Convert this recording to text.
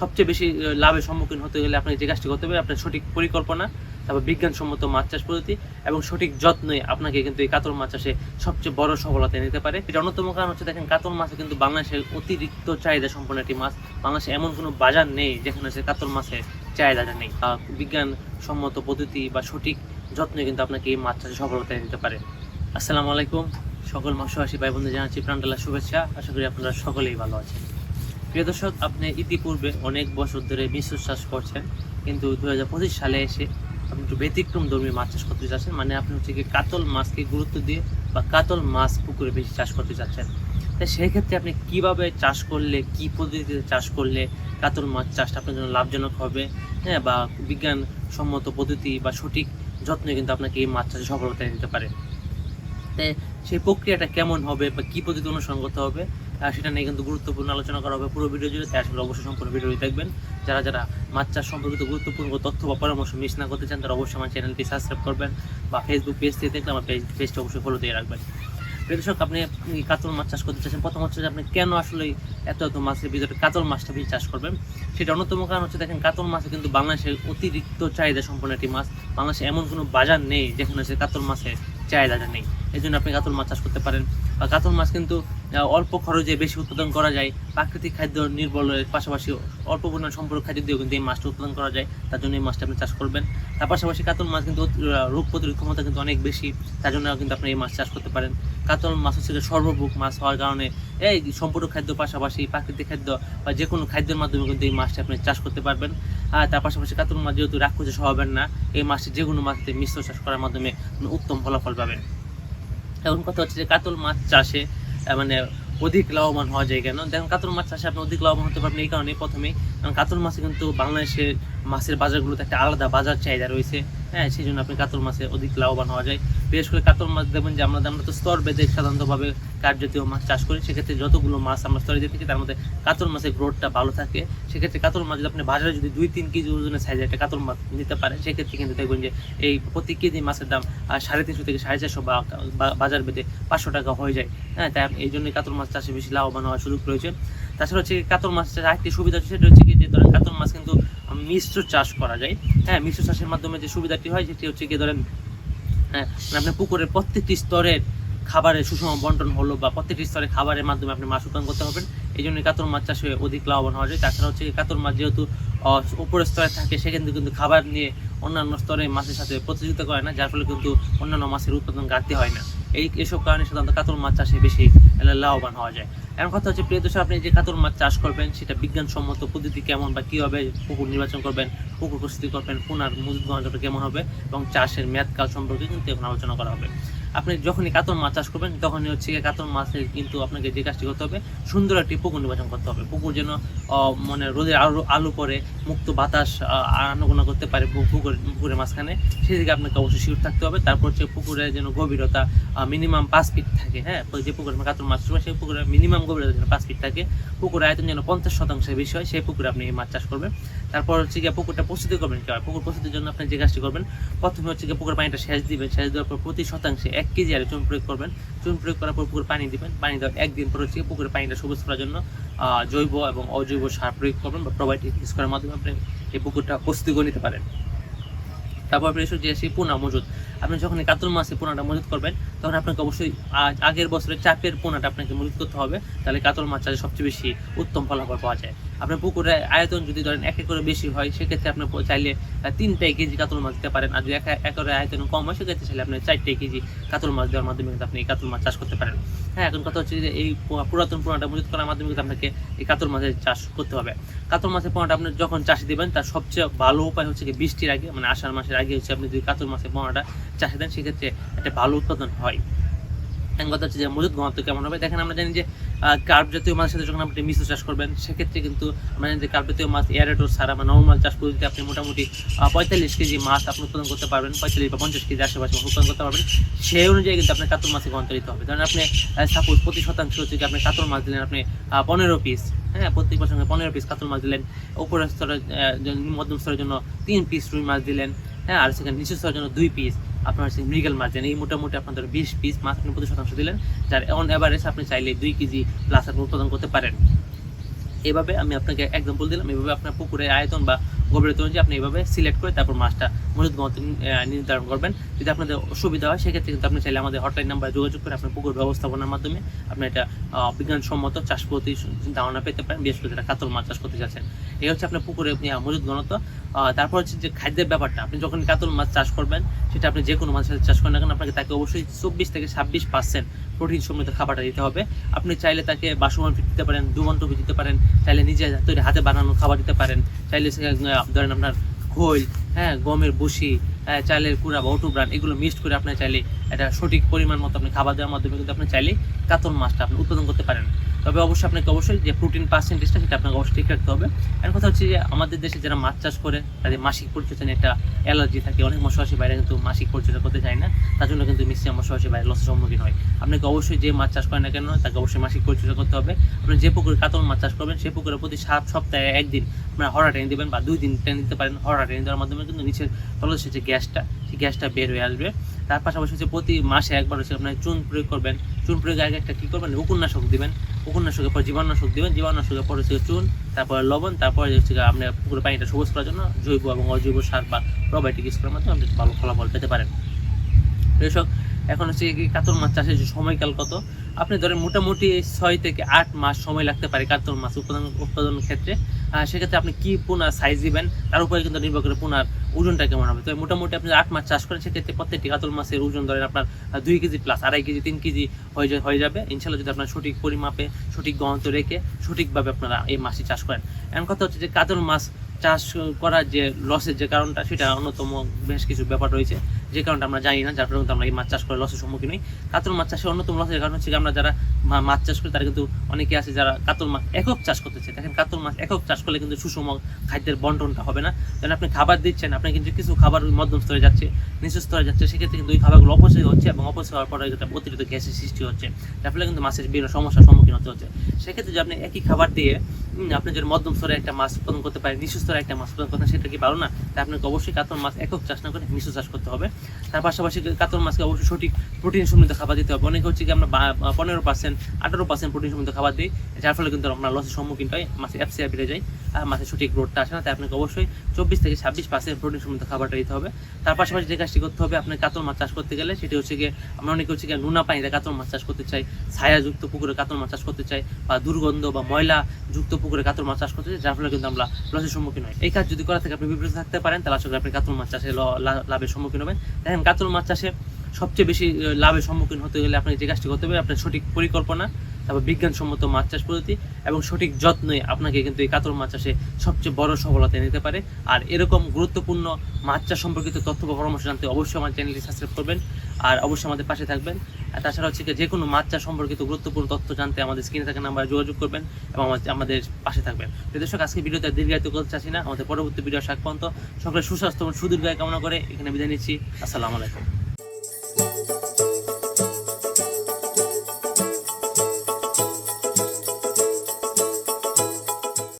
সবচেয়ে বেশি লাভের সম্মুখীন হতে গেলে আপনাকে যে কাজটি করতে হবে আপনার সঠিক পরিকল্পনা, তারপর বিজ্ঞানসম্মত মাছ চাষ পদ্ধতি এবং সঠিক যত্নে আপনাকে কিন্তু এই কাতল মাছ চাষে সবচেয়ে বড় সফলতা নিতে পারে। এটা অন্যতম কারণ হচ্ছে, দেখেন, কাতল মাছে কিন্তু বাংলাদেশের অতিরিক্ত চাহিদা সম্পন্ন একটি মাছ। বাংলাদেশে এমন কোনো বাজার নেই যেখানে সে কাতল মাছের চাহিদাটা নেই। বিজ্ঞানসম্মত পদ্ধতি বা সঠিক যত্নে কিন্তু আপনাকে এই মাছ চাষে সফলতা নিতে পারে। আসসালামু আলাইকুম। সকল মৎস্যবাসী ভাই বন্ধু জানাচ্ছি প্রাণডালা শুভেচ্ছা। আশা করি আপনারা সকলেই ভালো আছেন। প্রিয় আপনি ইতিপূর্বে অনেক বছর ধরে চাষ করছেন, কিন্তু দু হাজার পঁচিশ সালে এসে আপনি একটু ব্যতিক্রম ধর্মী মাছ চাষ করতে চাচ্ছেন মানে আপনি হচ্ছে কি কাতল মাছকে গুরুত্ব দিয়ে বা কাতল মাছ পুকুরে বেশি চাষ করতে চাচ্ছেন তাই সেই ক্ষেত্রে আপনি কীভাবে চাষ করলে, কি পদ্ধতিতে চাষ করলে কাতল মাছ চাষটা আপনার জন্য লাভজনক হবে? হ্যাঁ বা বিজ্ঞানসম্মত পদ্ধতি বা সঠিক যত্নে কিন্তু আপনাকে এই মাছ চাষে সফলতা দিতে পারে। তাই সেই প্রক্রিয়াটা কেমন হবে বা কী পদ্ধতি অনুসরণ করতে হবে? সেটা নিয়ে কিন্তু গুরুত্বপূর্ণ আলোচনা করা হবে পুরো ভিডিও জুড়ে, তাই আসলে অবশ্যই সম্পূর্ণ ভিডিওটি দেখবেন। যারা যারা মাছ চাষ সম্পর্কিত গুরুত্বপূর্ণ তথ্য বা পরামর্শ মিস না করতে চান, তারা অবশ্যই আমার চ্যানেলটি সাবস্ক্রাইব করবেন বা ফেসবুক পেজ থেকে দেখলে আমার পেজ পেজটা অবশ্যই ফলো দিয়ে রাখবেন। দর্শক, আপনি কাতল মাছ চাষ করতে চাচ্ছেন? প্রথম হচ্ছে যে আপনি কেন আসলে এত এত মাছের ভিতরে কাতল মাছটা বেশি চাষ করবেন? সেটা অন্যতম কারণ হচ্ছে দেখেন, কাতল মাছে কিন্তু বাংলাদেশের অতিরিক্ত চাহিদা সম্পন্ন একটি মাছ। বাংলাদেশে এমন কোনো বাজার নেই যেখানে হচ্ছে কাতল মাছের চাহিদাটা নেই। এই জন্য আপনি কাতল মাছ চাষ করতে পারেন। বা কাতল মাছ কিন্তু অল্প খরচে বেশি উৎপাদন করা যায়। প্রাকৃতিক খাদ্য নির্ভরের পাশাপাশি অল্প পরিমাণ সম্পর্ক খাদ্য দিয়েও কিন্তু এই মাছটা উৎপাদন করা যায়। তার জন্য এই মাছটা আপনি চাষ করবেন। তার পাশাপাশি কাতল মাছ কিন্তু রোগ প্রতিরোধ ক্ষমতা কিন্তু অনেক বেশি। তার জন্য কিন্তু আপনি এই মাছ চাষ করতে পারেন। কাতল মাছ হচ্ছে গিয়ে সর্বভুক মাছ হওয়ার কারণে এই সম্পূর্ণ খাদ্য পাশাপাশি প্রাকৃতিক খাদ্য বা যে কোনো খাদ্যের মাধ্যমে কিন্তু এই মাছটা আপনি চাষ করতে পারবেন। আর তার পাশাপাশি কাতল মাছ যেহেতু রাক্ষসে হবেন না, এই মাছটি যে কোনো মাছতে মিশ্র চাষ করার মাধ্যমে উত্তম ফলাফল পাবেন। এখন কথা হচ্ছে যে কাতল মাছ চাষে মানে অধিক লাভবান হওয়া যায় কেন? দেখুন, কাতল মাছ চাষে আপনি অধিক লাভবান হতে পারবেন এই কারণে প্রথমেই। কারণ কাতল মাছে কিন্তু বাংলাদেশের মাছের বাজারগুলোতে একটা আলাদা বাজার চাহিদা রয়েছে। হ্যাঁ সেই জন্য আপনি কাতল মাছে অধিক লাভবান হওয়া যায়। বিশেষ করে কাতল মাছ দেখবেন যে আমরা আমরা তো স্তর বেঁধে সাধারণতভাবে কাঠ জাতীয় মাছ চাষ করি। সেক্ষেত্রে যতগুলো মাছ আমরা স্তরে দিয়ে থাকি তার মধ্যে কাতল মাছের গ্রোথটা ভালো থাকে। সেক্ষেত্রে কাতল মাছ যদি আপনি বাজারে যদি দুই তিন কেজি ওজনের সাইজের একটা কাতল মাছ নিতে পারেন, সেক্ষেত্রে কিন্তু দেখবেন যে এই প্রতি কেজি মাছের দাম সাড়ে তিনশো থেকে সাড়ে চারশো বা বাজার বেঁধে পাঁচশো টাকা হয়ে যায়। হ্যাঁ তাই এই জন্য কাতল মাছ চাষে বেশি লাভবান হওয়ার সুযোগ রয়েছে তাছাড়া হচ্ছে কাতল মাছ চাষে আরেকটি সুবিধা হচ্ছে, সেটা হচ্ছে কি, যে ধরেন কাতল মাছ কিন্তু মিশ্র চাষ করা যায়। হ্যাঁ মিশ্র চাষের মাধ্যমে যে সুবিধাটি হয়, সেটি হচ্ছে কি ধরেন হ্যাঁ মানে আপনার পুকুরের প্রত্যেকটি স্তরের খাবারের সুষম বন্টন হলো বা প্রত্যেকটি স্তরে খাবারের মাধ্যমে আপনি মাছ উৎপাদন করতে হবেন এই জন্য কাতল মাছ চাষে অধিক লাভবান হওয়া যায়। তাছাড়া হচ্ছে কি কাতল মাছ যেহেতু উপরের স্তরে থাকে সেখানে কিন্তু খাবার নিয়ে অন্যান্য স্তরে মাছের সাথে প্রতিযোগিতা করে না, যার ফলে কিন্তু অন্যান্য মাছের উৎপাদন ঘাটতি হয় না। এই এসব কারণে সাধারণত কাতল মাছ চাষে বেশি লাভবান হওয়া যায়। এখন কথা হচ্ছে, প্রিয় দর্শক, আপনি যে কাতল মাছ চাষ করবেন, সেটা বিজ্ঞানসম্মত পদ্ধতি কেমন বা কীভাবে পুকুর নির্বাচন করবেন, পুকুর প্রস্তুতি করবেন পুনার মজুদ কেমন হবে এবং চাষের মেয়াদকাল সম্পর্কে কিন্তু এখন আলোচনা করা হবে। আপনি যখনই কাতল মাছ চাষ করবেন, তখনই হচ্ছে কাতল মাছের কিন্তু আপনাকে যে কাজটি করতে হবে, সুন্দর একটি পুকুর নির্বাচন করতে হবে। পুকুর যেন মানে রোদের আলো আলো পরে মুক্ত বাতাস আনাগোনা করতে পারে পুকুর, পুকুরের মাঝখানে, সেদিকে আপনাকে অবশ্যই শিওর থাকতে হবে। তারপর হচ্ছে পুকুরে যেন গভীরতা মিনিমাম পাঁচ ফিট থাকে হ্যাঁ? যে পুকুরে কাতল মাছ করবেন সেই পুকুরে মিনিমাম গভীরতা যেন পাঁচ ফিট থাকে। পুকুর আয়তন যেন পঞ্চাশ শতাংশের বেশি হয়, সেই পুকুরে আপনি এই মাছ চাষ করবেন। তারপর হচ্ছে গিয়ে পুকুরটা প্রস্তুতি করবেন কি হয়? পুকুর প্রস্তুতির জন্য আপনি যে কাজটি করবেন, প্রথমে হচ্ছে গিয়ে পুকুর পানিটা সেচ দিবেন। সেচ দেওয়ার পর প্রতি শতাংশে এক কেজি আর চুন প্রয়োগ করবেন। চুন প্রয়োগ করার পর পুকুর পানি দিবেন। পানি দেওয়ার একদিন পর হচ্ছে পুকুরের পানিটা সবুজ করার জন্য জৈব এবং অজৈব সার প্রয়োগ করবেন বা প্রোবায়োটিক ইউজ করার মাধ্যমে আপনি এই পুকুরটা প্রস্তুতি করে নিতে পারেন। তারপর আপনি যে সেই পোনা মজুদ। আপনি যখন কাতল মাছে পোনাটা মজুদ করবেন তখন আপনাকে অবশ্যই আগের বছরের চাপের পোনাটা আপনাকে মজুদ করতে হবে। তাহলে কাতল মাছ চাষে সবচেয়ে বেশি উত্তম ফলাফল পাওয়া যায়। আপনার পুকুরের আয়তন যদি ধরেন এক একরে বেশি হয়, সেক্ষেত্রে আপনি চাইলে তিনটাই কেজি কাতল মাছ দিতে পারেন। আর যদি এক একরে আয়তন কম হয়, সেক্ষেত্রে চাইলে আপনি চারটে কেজি কাতল মাছ দেওয়ার মাধ্যমে কিন্তু আপনি কাতল মাছ চাষ করতে পারেন। হ্যাঁ এখন কথা হচ্ছে যে এই পুরাতন পোনাটা মজুদ করার মাধ্যমে কিন্তু আপনাকে এই কাতল মাছের চাষ করতে হবে। কাতল মাছের পোনাটা আপনি যখন চাষে দিবেন, তার সবচেয়ে ভালো উপায় হচ্ছে কি বৃষ্টির আগে মানে আষাঢ় মাসের আগে হচ্ছে আপনি যদি কাতল মাছের পোনাটা চাষে দেন, সেক্ষেত্রে একটা ভালো উৎপাদন হয়। এখন কথা হচ্ছে যে মজুদ ঘনত্ব কেমন হবে? দেখেন আমরা জানি যে কার্প জাতীয় মাছের সাথে যখন আপনি মিশ্র চাষ করবেন, সেক্ষেত্রে কিন্তু আমরা জানি যে কার্প জাতীয় মাছ এয়ারেটর ছাড়া বা নর্মাল চাষ পদ্ধতিতে আপনি মোটামুটি পঁয়তাল্লিশ কেজি মাছ আপনি উৎপাদন করতে পারবেন, পঁয়তাল্লিশ বা পঞ্চাশ কেজি আশেপাশে উৎপাদন করতে পারবেন। সেই অনুযায়ী কিন্তু আপনার কাতল মাছে ঘনত্ব দিতে হবে। আপনি সাপোজ প্রতি শতাংশ হচ্ছে আপনি কাতল মাছ দিলেন আপনি পনেরো পিস হ্যাঁ প্রত্যেক সঙ্গে পনেরো পিস কাতল মাছ দিলেন, উপরের স্তরের মধ্যম স্তরের জন্য তিন পিস রুই মাছ দিলেন হ্যাঁ আর সেখানে নিচু স্তরের জন্য দুই পিস আপনার হচ্ছে মৃগেল মাছ দেন এই মোটামুটি আপনাদের বিশ পিস মাছ আপনি প্রতি শতাংশ দিলেন, যার অন অ্যাভারেজ আপনি চাইলে দুই কেজি প্লাস আপনি উৎপাদন করতে পারেন। এভাবে আমি আপনাকে একদম বলে দিলাম, এভাবে আপনার পুকুরের আয়তন বা গভীরতা অনুযায়ী আপনি এভাবে সিলেক্ট করে তারপর মাছটা মজুদ মতো নির্ধারণ করবেন। যদি আপনাদের অসুবিধা হয়, সেক্ষেত্রে কিন্তু আপনি চাইলে আমাদের হটলাইন নাম্বারে যোগাযোগ করে আপনার পুকুর ব্যবস্থাপনার মাধ্যমে আপনি এটা বিজ্ঞানসম্মত চাষ পদ্ধতি ধারণা পেতে পারেন। বিশেষ করে যারা কাতল মাছ চাষ করতে যাচ্ছেন। এই হচ্ছে আপনার পুকুরে মজুদ ঘনত্ব। তারপর হচ্ছে যে খাদ্যের ব্যাপারটা আপনি যখন কাতল মাছ চাষ করবেন সেটা আপনি যে কোনো মাছের চাষ করেন না কেন আপনাকে তাকে অবশ্যই চব্বিশ থেকে ছাব্বিশ পার্সেন্ট প্রোটিন সমৃদ্ধ খাবারটা দিতে হবে। আপনি চাইলে তাকে বাসমান ফিট দিতে পারেন দুমন্ত ফিট দিতে পারেন চাইলে নিজে তৈরি হাতে বানানো খাবার দিতে পারেন। চাইলে ধরেন আপনার খোল হ্যাঁ গমের বুসি হ্যাঁ, চালের কুড়া বা অটুব্রান এগুলো মিক্সড করে আপনি চাইলে এটা সঠিক পরিমাণ মতো আপনি খাবার দেওয়ার মাধ্যমে কিন্তু আপনি চাইলে কাতল মাছটা আপনি উৎপাদন করতে পারেন। তবে অবশ্যই আপনাকে অবশ্যই যে প্রোটিন পার্সেন্টেজটা সেটা আপনাকে অবশ্যই ঠিক রাখতে হবে। আর কথা হচ্ছে যে আমাদের দেশে যারা মাছ চাষ করে, তাদের মাসিক পরিচর্যা নিয়ে একটা অ্যালার্জি থাকে। অনেক মশাবাসী বাইরে কিন্তু মাসিক পরিচর্যা করতে চায় না। তার জন্য কিন্তু মিশ্রিয়া মশাবাসী বাইরে লসের সম্মুখীন হয়। আপনাকে অবশ্যই যে মাছ চাষ করেন না কেন, তাকে অবশ্যই মাসিক পরিচর্যা করতে হবে। আপনি যে পুকুরে কাতল মাছ চাষ করবেন, সেই পুকুরে প্রতি সাত সপ্তাহে একদিন আপনারা হরা টেনে দেবেন বা দুই দিন টেনে দিতে পারেন। হরা টেনে দেওয়ার মাধ্যমে কিন্তু নিচের তলদেশের যে গ্যাসটা সেই গ্যাসটা বের হয়ে আসবে। তার পাশাপাশি হচ্ছে প্রতি মাসে একবার হচ্ছে আপনার চুন প্রয়োগ করবেন। চুন প্রয়োগের আগে একটা কী করবেন? উপন্যাসক দিবেন। উপন্যাসকের পর জীবাণুনাশক দিবেন। জীবাণুনাশকের পর হচ্ছে চুন, তারপরে লবণ, তারপরে হচ্ছে আপনার পুকুরের পানিটা সবুজ করার জন্য জৈব এবং অজৈব সার বা প্রোবায়োটিক স্প্রের মাধ্যমে আপনি ভালো ফলাফল পেতে পারেন। কৃষক এখন হচ্ছে কাতল মাছ চাষের যে সময়কাল কত? আপনি ধরেন মোটামুটি ছয় থেকে আট মাস সময় লাগতে পারে কাতল মাছ উৎপাদন উৎপাদনের ক্ষেত্রে। সেক্ষেত্রে আপনি কি পোনার সাইজ দিবেন? তার উপরে কিন্তু নির্ভর করে পোনার ওজনটা কেমন হবে? তো মোটামুটি আপনি আট মাস চাষ করেন, সেক্ষেত্রে প্রত্যেকটি কাতল মাছের ওজন ধরেন আপনার দুই কেজি প্লাস আড়াই কেজি, তিন কেজি হয়ে হয়ে যাবে। ইনশাল্লাহ যদি আপনার সঠিক পরিমাপে, সঠিক গণত রেখে সঠিকভাবে আপনারা এই মাছটি চাষ করেন। এমন কথা হচ্ছে যে কাতল মাছ চাষ করার যে লসের যে কারণটা, সেটা অন্যতম বেশ কিছু ব্যাপার রয়েছে। যে কারণটা আমরা জানি না, যার কারণে কিন্তু আমরা এই মাছ চাষ করে লসের সম্মুখীন হই। কাতল মাছ চাষের অন্যতম লসের কারণ হচ্ছে আমরা যারা মাছ চাষ করি, তারা কিন্তু অনেকে আছে যারা কাতল মাছ একক চাষ করতেছে দেখেন কাতল মাছ একক চাষ করলে কিন্তু সুষম খাদ্যের বন্টনটা হবে না। কারণ আপনি খাবার দিচ্ছেন আপনি কিন্তু কিছু খাবার মধ্যম স্তরে যাচ্ছে, নিচু স্তরে যাচ্ছে, সেক্ষেত্রে কিন্তু ওই খাবারগুলো অপচয় হচ্ছে এবং অপচয় হওয়ার পরে একটা অতিরিক্ত গ্যাসের সৃষ্টি হচ্ছে। যার ফলে কিন্তু মাছের বিভিন্ন সমস্যার সম্মুখীন হতে হচ্ছে। সেক্ষেত্রে যে আপনি একই খাবার দিয়ে আপনি যদি মধ্যম স্তরে একটা মাছ উৎপাদন করতে পারেন, নিচু স্তরে একটা মাছ উৎপাদন করতে সেটা কি ভালো না? তাই আপনাকে অবশ্যই কাতল মাছ একক চাষ না করে মিশ্র চাষ করতে হবে। তার পাশাপাশি কাতল মাছকে অবশ্যই সঠিক প্রোটিন সমৃদ্ধ খাবার দিতে হবে। অনেকে হচ্ছে কি আমরা পনেরো পার্সেন্ট আঠারো পার্সেন্ট প্রোটিন সমৃদ্ধ খাবার দিই, যার ফলে কিন্তু আমরা লসের সম্মুখীন হয়, মাছের অ্যাপসিয়া বেড়ে যায়, আর মাছের সঠিক গ্রোথটা আসে না, তাই আপনাকে অবশ্যই চব্বিশ থেকে ছাব্বিশ পার্সেন্ট প্রোটিন সমৃদ্ধ খাবারটা দিতে হবে। তার পাশাপাশি যে কাজটি করতে হবে আপনার কাতল মাছ চাষ করতে গেলে সেটি হচ্ছে গিয়ে আমরা অনেকে হচ্ছে গিয়ে নুনা পানিতে কাতল মাছ চাষ করতে চাই, ছায়াযুক্ত পুকুরে কাতল মাছ চাষ করতে চাই, বা দুর্গন্ধ বা ময়লা যুক্ত পুকুরে কাতল মাছ চাষ করতে চাই, যার ফলে কিন্তু আমরা লসের সম্মুখীন হয়। এই কাজ যদি করা থেকে, আপনি বিপরীত থাকতে পারেন, তাহলে আসলে আপনি কাতল মাছ চাষে লাভের সম্মুখীন হবেন। দেখেন, কাতল মাছ চাষে সবচেয়ে বেশি লাভের সম্মুখীন হতে গেলে আপনাকে যে কাজটি করতে হবে আপনার সঠিক পরিকল্পনা, তারপর বিজ্ঞানসম্মত মাছ চাষ পদ্ধতি এবং সঠিক যত্নে আপনাকে কিন্তু এই কাতল মাছ চাষে সবচেয়ে বড় সফলতা নিতে পারে। আর এরকম গুরুত্বপূর্ণ মাছ চাষ সম্পর্কিত তথ্য বা পরামর্শ জানতে অবশ্যই আমার চ্যানেলটি সাবস্ক্রাইব করবেন আর অবশ্যই আমাদের পাশে থাকবেন। আর তাছাড়া হচ্ছে যে কোনো মাছ চাষ সম্পর্কিত গুরুত্বপূর্ণ তথ্য জানতে আমাদের স্ক্রিনে থাকা নাম্বারে যোগাযোগ করবেন এবং আমাদের- পাশে থাকবেন। দর্শক, আজকে ভিডিওতে দীর্ঘায়িত করতে চাচ্ছি না। আমাদের পরবর্তী ভিডিও শাক পর্যন্ত সকলের সুস্বাস্থ্য এবং সুদীর্ঘায় কামনা করে এখানে বিদায় নিচ্ছি। আসসালামু আলাইকুম।